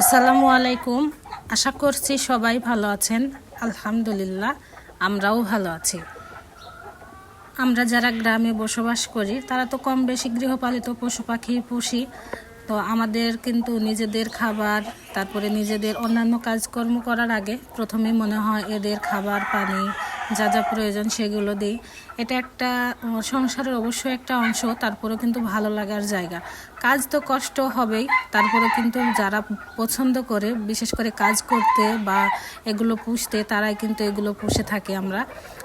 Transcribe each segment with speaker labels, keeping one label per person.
Speaker 1: আসসালামু আলাইকুম। আশা করছি সবাই ভালো আছেন। আলহামদুলিল্লাহ, আমরাও ভালো আছি। আমরা যারা গ্রামে বসবাস করি, তারা তো কম বেশি গৃহপালিত পশু পাখি, পুষি। তো আমাদের কিন্তু নিজেদের খাবার, তারপরে নিজেদের অন্যান্য কাজকর্ম করার আগে প্রথমেই মনে হয় এদের খাবার, পানি যা যা প্রয়োজন সেগুলো দিই। এটা একটা সংসারের অবশ্যই একটা অংশ, তারপরেও কিন্তু ভালো লাগার জায়গা। কাজ তো কষ্ট হবেই তারপরে কিন্তু যারা পছন্দ করে, বিশেষ করে কাজ করতে বা এগুলো পুষতে, তারাই কিন্তু এগুলো পুষে থাকি আমরা।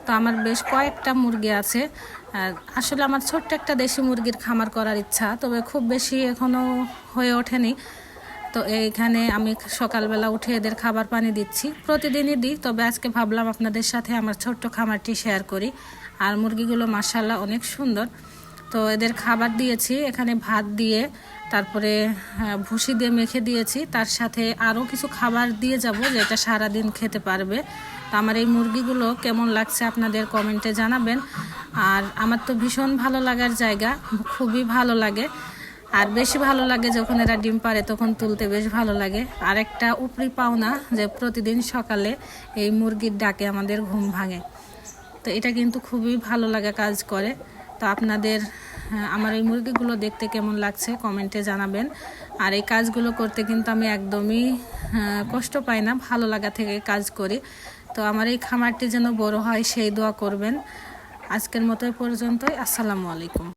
Speaker 1: তো আমার বেশ কয়েকটা মুরগি আছে। আর আসলে আমার ছোট্ট একটা দেশি মুরগির খামার করার ইচ্ছা, তবে খুব বেশি এখনও হয়ে ওঠেনি। তো এইখানে আমি সকালবেলা উঠে এদের খাবার পানি দিচ্ছি। প্রতিদিনই দিই, তবে আজকে ভাবলাম আপনাদের সাথে আমার ছোট্ট খামারটি শেয়ার করি। আর মুরগিগুলো মাসাল্লাহ অনেক সুন্দর। তো এদের খাবার দিয়েছি, এখানে ভাত দিয়ে, তারপরে ভুসি দিয়ে মেখে দিয়েছি। তার সাথে আরও কিছু খাবার দিয়ে যাব যেটা সারাদিন খেতে পারবে। তো আমার এই মুরগিগুলো কেমন লাগছে আপনাদের কমেন্টে জানাবেন। আর আমার তো ভীষণ ভালো লাগার জায়গা, খুবই ভালো লাগে। আর বেশি ভালো লাগে যখন এরা ডিম পারে তখন তুলতে বেশ ভালো লাগে। আর একটা উপরি পাওনা যে প্রতিদিন সকালে এই মুরগির ডাকে আমাদের ঘুম ভাঙে। তো এটা কিন্তু খুবই ভালো লাগা কাজ করে। তো আপনাদের আমার এই মুরগিগুলো দেখতে কেমন লাগছে কমেন্টে জানাবেন। আর এই কাজগুলো করতে কিন্তু আমি একদমই কষ্ট পাই না, ভালো লাগা থেকে কাজ করি। তো আমার এই খামারটি যেন বড় হয়, সেই দোয়া করবেন। আজকের মতো পর্যন্তই। আসসালামু আলাইকুম।